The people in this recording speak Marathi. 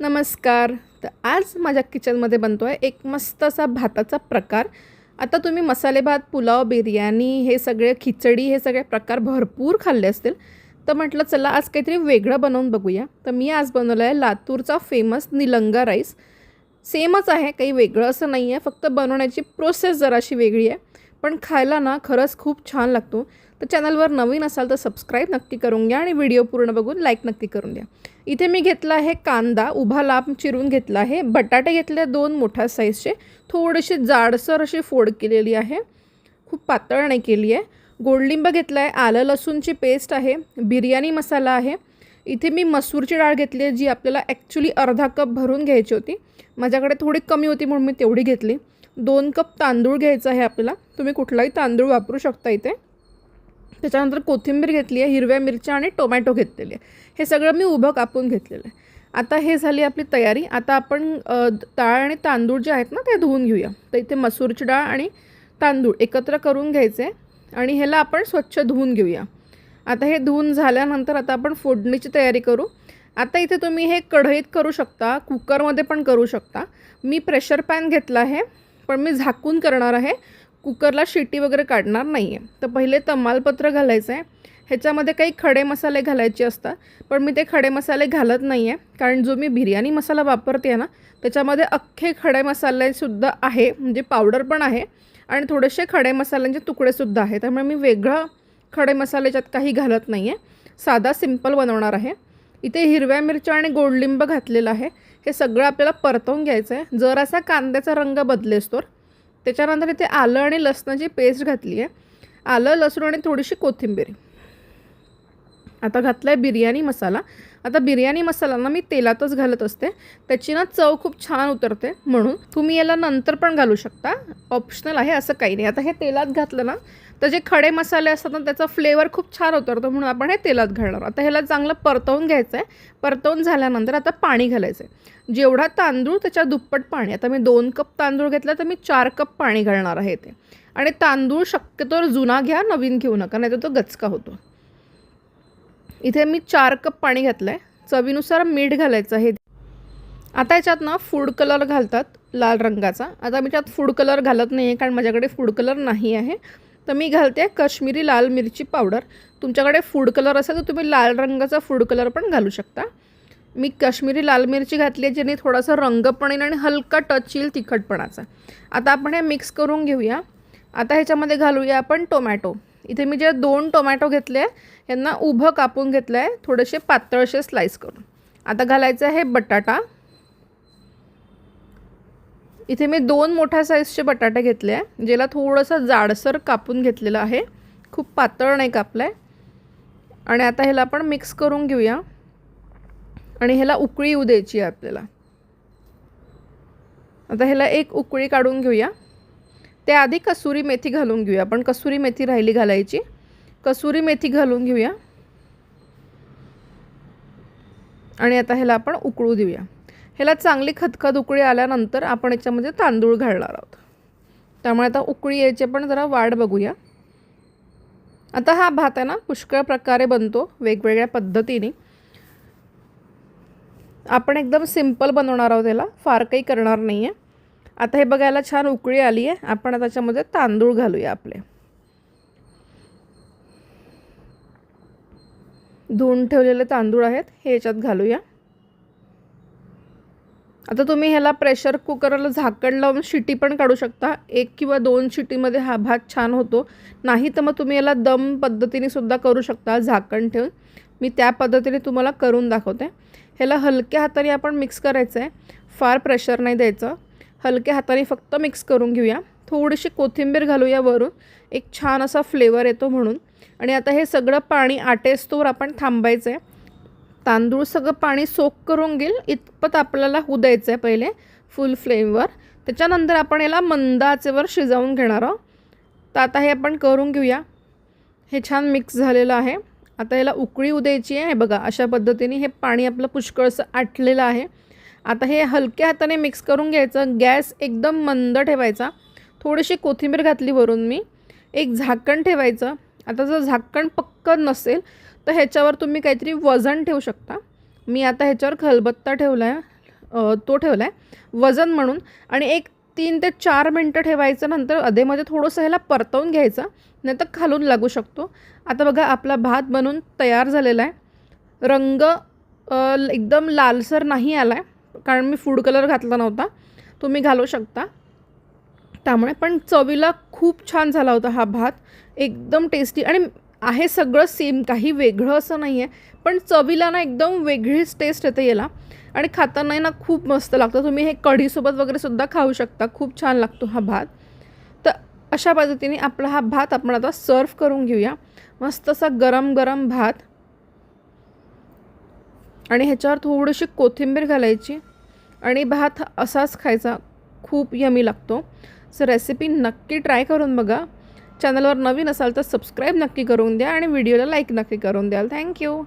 नमस्कार. तर आज माझ्या किचनमध्ये बनतो आहे एक मस्त असा भाताचा प्रकार. आता तुम्ही मसाले भात पुलाव बिर्याणी हे सगळे खिचडी हे सगळे प्रकार भरपूर खाल्ले असतील. तर म्हटलं चला आज काहीतरी वेगळं बनवून बघूया. तर मी आज बनवलं आहे लातूरचा फेमस निलंगा राईस सेमच आहे काही वेगळं असं नाही आहे फक्त बनवण्याची प्रोसेस जराशी वेगळी आहे. पण खायला ना खरंच खूप छान लागतो. तर चॅनलवर नवीन असाल तर सबस्क्राईब नक्की करून घ्या आणि व्हिडिओ पूर्ण बघून लाईक नक्की करून द्या इथे मी घेतला आहे कांदा उभा लांब चिरून घेतला आहे. बटाटे घेतले दोन मोठ्या साईजचे थोडीशी जाडसर अशी फोड केलेली आहे. खूप पातळ नाही केली आहे. गोडलिंब घेतला आहे आलं लसूणची पेस्ट आहे बिर्याणी मसाला आहे. इथे मी मसूरची डाळ घेतली आहे जी आपल्याला ॲक्च्युली अर्धा कप भरून घ्यायची होती. माझ्याकडे थोडी कमी होती म्हणून मी तेवढी घेतली. दोन कप तांदूळ घ्यायचा आहे आपल्याला. तुम्ही कुठलाही तांदूळ वापरू शकता इथे. त्याच्यानंतर कोथिंबीर घेतली आहे हिरव्या मिरच्या आणि टोमॅटो घेतलेली आहे. हे सगळं मी उभं कापून घेतलेलं आहे. आता हे झाली आपली तयारी. आता आपण डाळ आणि तांदूळ जे आहेत ना ते धुवून घेऊया. तर इथे मसूरची डाळ आणि तांदूळ एकत्र करून घ्यायचे आणि ह्याला आपण स्वच्छ धुवून घेऊया. आता हे धुवून झाल्यानंतर आता आपण फोडणीची तयारी करू. आता इथे तुम्ही हे कढईत करू शकता कुकरमध्ये पण करू शकता. मी प्रेशर पॅन घेतला आहे पण मी झाकून करणार आहे. कुकरला शिटी वगैरे काढणार नाही आहे तर पहिले तमालपत्र घालायचं आहे ह्याच्यामध्ये काही खडे मसाले घालायचे असतात पण मी ते खडे मसाले घालत नाही आहे कारण जो मी बिर्याणी मसाला वापरते आहे ना त्याच्यामध्ये अख्खे खडे मसालेसुद्धा आहे म्हणजे पावडर पण आहे आणि थोडेसे खडे मसाल्यांचे तुकडेसुद्धा आहे त्यामुळे मी वेगळं खडे मसाल्याच्यात काही घालत नाही आहे साधा सिंपल बनवणार आहे. इथे हिरव्या मिरच्या आणि गोडलिंब घातलेलं आहे. हे सगळं आपल्याला परतवून घ्यायचं आहे जरासा कांद्याचा रंग बदलेस तर त्याच्यानंतर इथे आलं आणि लसणाची पेस्ट घातली आहे. आलं लसूण आणि थोडीशी कोथिंबीर. आता घातला आहे बिर्याणी मसाला. आता बिर्याणी मसाला ना मी तेलातच घालत असते. त्याची ना चव खूप छान उतरते म्हणून तुम्ही याला नंतर पण घालू शकता. ऑप्शनल आहे असं काही नाही. आता हे तेलात घातलं ना तर जे खडे मसाले असतात ना त्याचा फ्लेवर खूप छान उतरतो म्हणून आपण हे तेलात घालणार. आता ह्याला चांगलं परतवून घ्यायचं आहे परतवून झाल्यानंतर आता पाणी घालायचं आहे जेवढा तांदूळ त्याच्या दुप्पट पाणी आता मी दोन कप तांदूळ घेतला तर मी चार कप पाणी घालणार आहे ते आणि तांदूळ शक्यतो जुना घ्या नवीन घेऊ नका नाही तर तो गचका होतो. इथे मी चार कप पाणी घातलं आहे चवीनुसार मीठ घालायचं हे आता याच्यात ना फूड कलर घालतात लाल रंगाचा. आता मी त्यात फूड कलर घालत नाही आहे कारण माझ्याकडे फूड कलर नाही आहे. तर मी घालते काश्मीरी लाल मिरची पावडर तुमच्याकडे फूड कलर असेल तर तुम्ही लाल रंगाचा फूड कलर पण घालू शकता. मी काश्मीरी लाल मिरची घातली आहे ज्याने थोडासा रंग पण येईल आणि हलका टच येईल तिखटपणाचा. आता आपण हे मिक्स करून घेऊया. आता ह्याच्यामध्ये घालूया आपण टोमॅटो इथे मी जे दोन टोमॅटो घेतले आहे यांना उभं कापून घेतलं आहे थोडेसे पातळसे स्लाईस करून. आता घालायचं आहे बटाटा. इथे मी दोन मोठ्या साईजचे बटाटे घेतले आहे ज्याला थोडंसं जाडसर कापून घेतलेलं आहे. खूप पातळ नाही कापलं आहे आणि आता ह्याला आपण मिक्स करून घेऊया. आणि ह्याला उकळी येऊ द्यायची आहे आपल्याला. आता ह्याला एक उकळी काढून घेऊया. त्याआधी कसुरी मेथी घालून घेऊया. आपण कसुरी मेथी राहिली घालायची. कसुरी मेथी घालून घेऊया. आणि आता ह्याला आपण उकळू देऊया. ह्याला चांगली खतखत उकळी आल्यानंतर आपण याच्यामध्ये तांदूळ घालणार आहोत. त्यामुळे आता उकळी यायची पण जरा वाढ बघूया. आता हा भात आहे ना पुष्कळ प्रकारे बनतो वेगवेगळ्या पद्धतीने. आपण एकदम सिंपल बनवणार आहोत त्याला फार काही करणार नाही आहे आता हे बघायला छान उकळी आली आहे. आपण त्याच्यामध्ये तांदूळ घालूया आपले. धुवून ठेवलेले तांदूळ आहेत हे याच्यात घालूया. आता तुम्ही ह्याला प्रेशर कुकरला झाकण लावून शिटी पण काढू शकता. एक किंवा दोन शिटीमध्ये हा भात छान होतो. नाही तर मग तुम्ही याला दम पद्धतीने सुद्धा करू शकता झाकण ठेवून. मी त्या पद्धतीने तुम्हाला करून दाखवते. ह्याला हलक्या हाताने आपण मिक्स करायचं आहे फार प्रेशर नाही द्यायचं. हलक्या हाताने फक्त मिक्स करून घेऊया. थोडीशी कोथिंबीर घालूया वरून. एक छान असा फ्लेवर येतो म्हणून. आणि आता हे सगळं पाणी आटेस्तोवर आपण थांबायचं आहे तांदूळ सगळं पाणी सोक करून घेईल. इतपत आपल्याला होऊ द्यायचं आहे पहिले फुल फ्लेमवर त्याच्यानंतर आपण याला मंद आचेवर शिजवून घेणार आहोत. तर आता हे आपण करून घेऊया. हे छान मिक्स झालेलं आहे. आता याला उकळी येऊ आहे. बघा अशा पद्धतीने हे पाणी आपलं पुष्कळसं आटलेलं आहे. आता हे हलक्या हाताने मिक्स करून घ्यायचं. गॅस एकदम मंद ठेवायचा. थोडीशी कोथिंबीर घातली वरून मी. एक झाकण ठेवायचं. आता जर झाकण पक्कं नसेल तर ह्याच्यावर तुम्ही काहीतरी वजन ठेवू शकता. मी आता ह्याच्यावर खलबत्ता ठेवला आहे तो ठेवला आहे वजन म्हणून. आणि एक तीन ते चार मिनटं ठेवायचं. नंतर अधेमध्ये थोडंसं ह्याला परतवून घ्यायचं. नाही तर खालून लागू शकतो. आता बघा आपला भात बनून तयार झालेला आहे. रंग एकदम लालसर नाही आला आहे कारण मी फूड कलर घातला नव्हता. तुम्ही घालू शकता. त्यामुळे पण चवीला खूप छान झाला होता हा भात. एकदम टेस्टी आणि आहे सगळं सेम काही वेगळं असं नाही आहे पण चवीला ना एकदम वेगळीच टेस्ट येते याला. आणि खाताना ना खूप मस्त लागतं. तुम्ही हे कढीसोबत वगैरे सुद्धा खाऊ शकता. खूप छान लागतो हा भात. तर अशा पद्धतीने आपला हा भात आपण आता सर्व करून घेऊया. मस्त असा गरम गरम भात. आणि ह्याच्यावर थोडीशी कोथिंबीर घालायची आणि भात असाच खायचा. खूप यमी लागतो. सो रेसिपी नक्की ट्राय करून बघा. चॅनलवर नवीन असाल तर सबस्क्राईब नक्की करून द्या आणि व्हिडिओला लाईक नक्की करून द्याल. थँक्यू